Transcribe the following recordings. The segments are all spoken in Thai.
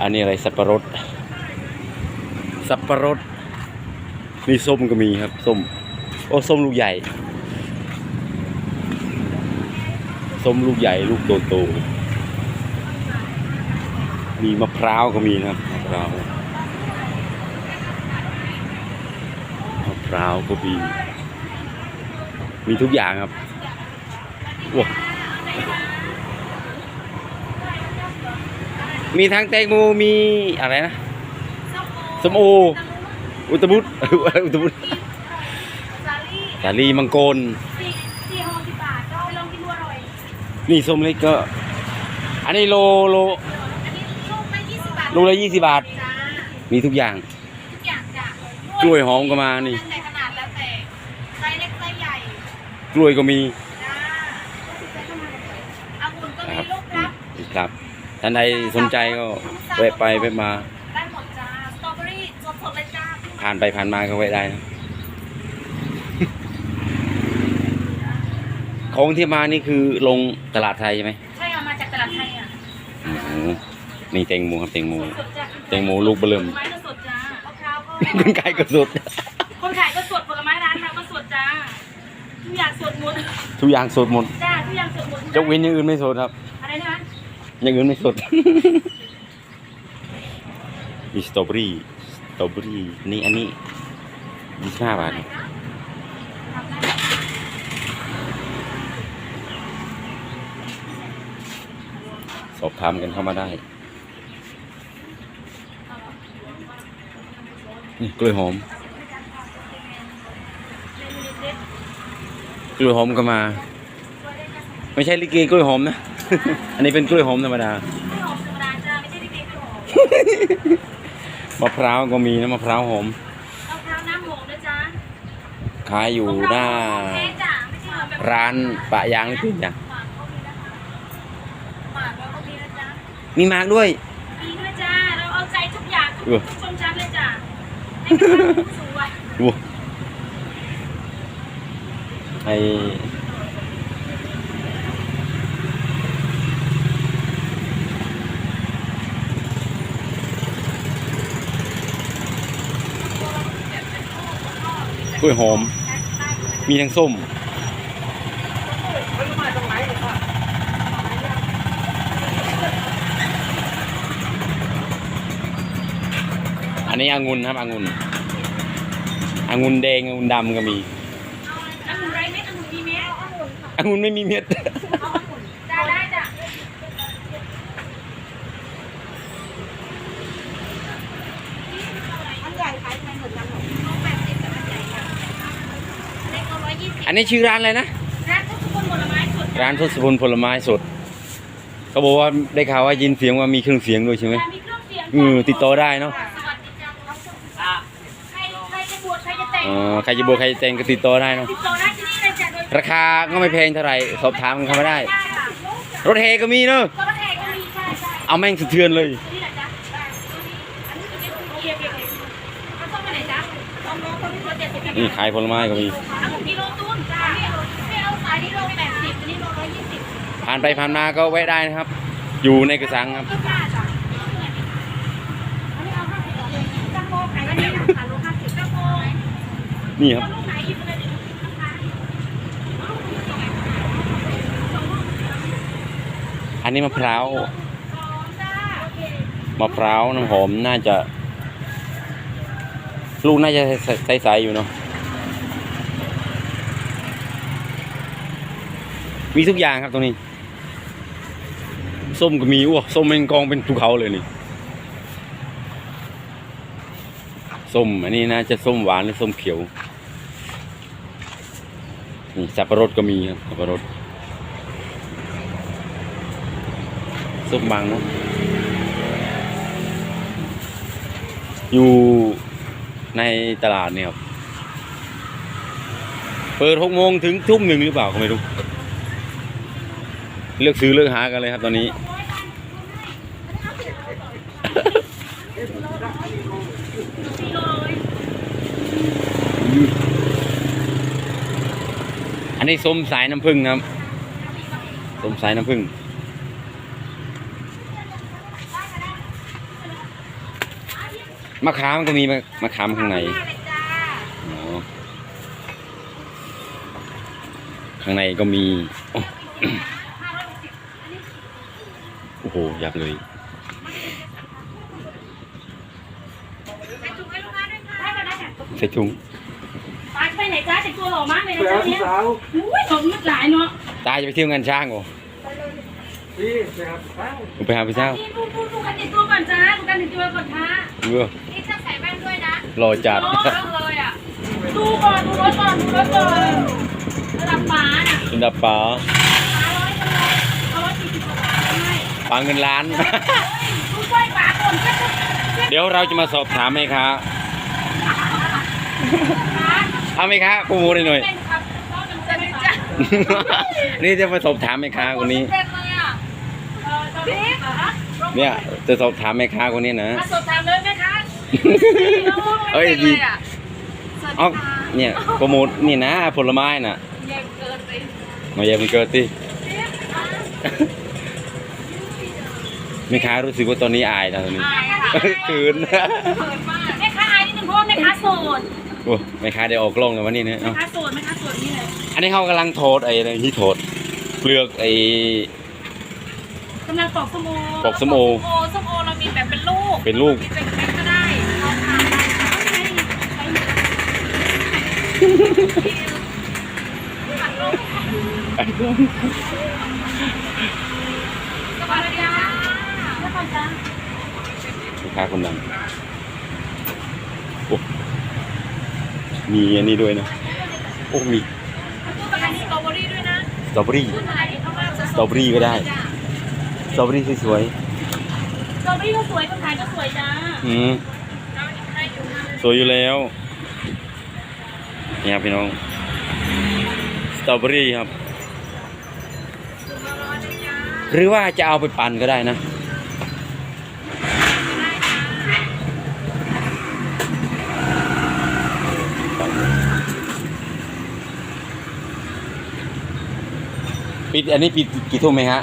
อันนี้อะไรสับปะรด สับปะรด นี่ส้มก็มีครับส้ม โอ้ส้มลูกใหญ่ ส้มลูกใหญ่ลูกโตๆมีมะพร้าวก็มีนะครับมะพร้าวมะพร้าวก็มี มีทุกอย่างครับว้า มีทั้งแตงโมมีอะไรนะส้มโออุตบุตอุตบุตสาลี่สาลีมังกรสี่สี่ห่อสิบบาทก็ไปลองกินดูอร่อยนี่ส้มเล็กก็ อันนี้โลโลอันนี้ลูกละยี่สิบบาทโลละยี่สิบบาทจ้ามีทุกอย่างทุกอย่างจ้ะกล้วยหอมก็มานี่แต่ขนาดแล้วแต่ไซส์เล็กไซส์ใหญ่กล้วยก็มี จ้าเอาบุญก็ นะ มี ครับ ลูกรับ ครับ ท่านใดสนใจก็แวะไปแวะมาได้หมดจ้าสตรอเบอรี่สดๆเลยจ้าผ่านไปผ่านมาก็แวะได้นะของที่มานี่คือลงตลาดไทยใช่ไหมใช่เอามาจากตลาดไทยอะอืมนี่แตงโมครับแตงโมสดจ้ะแตงโมลูกเบอร์เริ่ม ผลไม้ก็สดจ้ามะพร้าวก็คนขายก็สดคนขายก็สดผลไม้ร้านเราก็สดจ้าทุกอย่างสดหมดทุกอย่างสดหมดจ้าทุกอย่างสดหมดยกเว้นอย่างอื่นไม่สดครับ อย่างอื่นไม่สด มีสตรอเบอรี่ สตรอเบอรี่ นี่อันนี้ยี่สิบห้าบาทสอบถามกันเข้ามาได้ นี่กล้วยหอม กล้วยหอมก็มา ไม่ใช่ลิเกกล้วยหอมนะ อันนี้เป็นกล้วยหอมธรรมดา ไม่หอมธรรมดาจ้าไม่ใช่ที่เด็กไม่หอมมะพร้าวก็มีนะมะพร้าวหอม มะพร้าวน้ำหอมนะจ๊ะขายอยู่หน้าแท้จ้ะไม่ใช่หอมแบบร้านปะยางนี่คืออย่างหมากก็มีนะคะหมากเราก็มีนะจ๊ะมีหมากด้วย มีด้วยจ้าเราเอาใจทุกอย่างทุกเออ ทุกชนชั้นเลยจ้ะให้กระทั่งผู้สูงวัย ดูไอ กล้วยหอม มีทั้งส้มอันนี้องุ่นครับองุ่นองุ่นแดงองุ่นดำก็มีอังุ่นไรเม็ดอังุ่นมีเม็ดเอาองุ่นค่ะองุ่นไม่มีเม็ด เอาองุ่นจ้าได้จ้ะอันใหญ่ขายไปเหมือนกันหรอเอาแปดสิบแต่อันใหญ่ค่ะเล็กเอาร้ อยยี่สิบอันนี้ชื่อร้านอะไรนะ ร้านทุกคนผลไม้สดจ้ะร้านทศพลผลไม้สดเขาบอกว่าได้ข่าวว่ายินเสียงว่ามีเครื่องเสียงด้วยใช่ไหมจ้ะมีเครื่องเสียงเออติดต่อได้เนอะสวัสดีจ้ะน้องชมพู่ใครใครจะบวชใครจะแต่งอ๋อใครจะบวชใครจะแต่งก็ติดต่อได้เนาะติดต่อได้ที่นี่เลยจ้ะโดยราคาก็ไม่แพงเท่าไหร่สอบถามกันเข้ามาได้ได้ค่ะรถเฮก็มีเนอะตัวแทนก็มีใช่ใช่เอาแม่งสะเทือนเลยตัวนี้แหละจ๊ะได้ตัวนี้อันนี้ตัวนี้โอเคโอเคโอเคเอาส้มไปไหนจ๊ะส้มโลตัวนี้ตัวเจ็ดสิบนี่ขายผลไม้ก็มี อันนี้โลตุ้นจ้า นี้โลแปดสิบอันนี้โลร้อยยี่สิบผ่านไปผ่านมาก็แวะได้นะครับ อยู่ในกระสังครับก็จ้าจ้ะอันนี้เอาห้าสิบเลยจังโมขายอันนี้ค่ะโลห้าสิบจังโมนี่ครับ ลูกไหนหยิบไปเลยเดี๋ยวนะคะอันนี้มะพร้าวสองจ้ามะพร้าวน้ำหอมน่าจะ ลูกน่าจะใสๆอยู่เนาะ มีทุกอย่างครับตรงนี้ ส้มก็มีอ้วส้มเป็นกองเป็นภูเขาเลยนี่ส้มอันนี้น่าจะส้มหวานหรือส้มเขียวนี่สับปะรดก็มีครับสับปะรดส้มบางเนาะอยู่ในตลาดเนี่ยครับเปิดหกโมงถึงทุ่มหนึ่งหรือเปล่าก็ไม่รู้ เลือกซื้อเลือกหากันเลยครับตอนนี้ อันนี้ส้มสายน้ำผึ้งครับส้มสายน้ำผึ้งมะขามก็มีมะมะขามข้างในอ๋อข้างในก็มีโอ้ ห้าร้อยหกสิบอันนี้ โอ้โหยับเลยใส่ถุงให้ลูกค้าด้วยค่ะได้ค่ะได้ค่ะใส่ถุงไปไปไหนจ้าแต่งตัวหล่อมากเลยไปนะหาเจ้าพี่เนี้ยสาวอุ้ยผมมันหลายเนาะตาจะไปเที่ยวงานช้างเหรอพี่ไปหาพี่สาวไปหาพี่เจ้านี่ดูดูดูกันติดตัวก่อนจ้าดูกันติดตัวก่อนค่ะเออนี่จะใส่แว่นด้วยนะรอจัดโอ้เลยอะดูก่อนดูรถก่อนดูรถก่อนระดับป๋าน่ะอันดับป๋า ให้ป๋าเงินล้านดูช่วยป๋าก่อนก็จะเดี๋ยวเราจะมาสอบถามไหมคะป๋าเอาไหมคะโปรโมทหน่อยเป็นครับต้องเป็นเซนจ้ะนี่จะมาสอบถามไหมคะคนนี้เต็มเลยอะเออตอนนี้ป๋าเนี่ยจะสอบถามแม่ค้าคนนี้นะมาสดถามเลยไหมคะเอ้ยดีสวัสเอ้าดีค่ะเนี่ยโปรโมทนี่นะผลไม้น่ะเย็นเกินไปมาเยี่ยมนเกิดสิ แม่ค้ารู้สึกว่าตอนนี้อายนะตอนนี้ อายค่ะเขินเขินมากแม่ค้าอายนิดนึงเพราะว่าแม่ค้าโสดโอ้แม่ค้าเดี๋ยวออกกล้องเลยวันนี้เนี่ยแม่เอ้าค้าโสดแม่ค้าโสดนี่เลยอันนี้เขากำลังโทษไอ้อะไรที่โทษเปลือกไอ้ กำลังปอกส้มโอปอกส้มโอปกส้มโอเรามีแบบเป็นลูกเป็นลูก มีเป็นแพ็คก็ได้เราทานได้ค่ะเอาไงไปผัดลงสวัสดีค่ะ แล้วก่อนจ้าแม่ค้าคนดังโอ้มีอันนี้ด้วยนะโอ้มีตู้ประกันสตรอเบอรี่ด้วยนะสตรอเบอรี่ตู้ไหนข้างล่างจะสตรอเบอรี่ก็ได้สตรอเบอรี่สวยสตรอเบอรี่ก็สวยคนขายก็สวยจ้าๆอืมเราได้อยู่นะสวยอยู่แล้วนี่ครับพี่น้องสตรอเบอรี่ครับ หรือว่าจะเอาไปปั่นก็ได้นะ ปิดอันนี้ปิดกี่ทุ่มไหมฮะ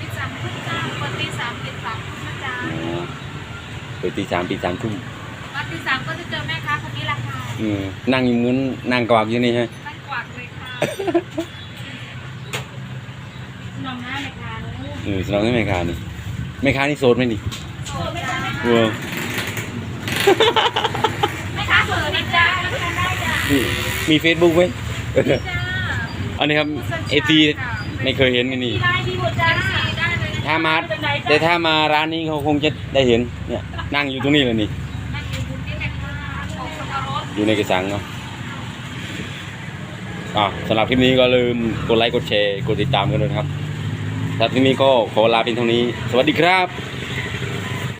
ปิดสามทุ่มจ้าปกติสามปิดสามทุ่มนะจ้าอ๋อเปิดตีสามปิดสามทุ่มมาตีสามก็จะเจอแม่ค้าคนนี้แหละค่ะอืมนั่งอยู่มือนนั่งกวากอยู่นี่ฮะตั้งกวาดเลยค่ะน้องหน้าแม่ค้าเลยเออสนองให้แม่ค้านี่แม่ค้านี่โสดไหมนี่โสดไหมจ๊ะเออแม่ค้าโสดไหมจ้าแม่ค้าได้จ้ามีเฟซบุ๊กไหม อันนี้ครับเอซีไม่เคยเห็นกันนี่มีได้มีหมดจ้าได้เลยนะถ้ามาเป็นไรจ้ะแต่ถ้ามาร้านนี้เขาคงจะได้เห็นเนี่ยนั่งอยู่ตรงนี้เลยนี่นั่งอยู่บนนี้แหละค่ะของสับปะรดอยู่ในกระสังเนาะอ่าสำหรับคลิปนี้ก็ลืมกดไลค์กดแชร์กดติดตามกันด้วยนะครับสำหรับคลิปนี้ก็ขอลาเป็นเท่านี้ สวัสดีครับ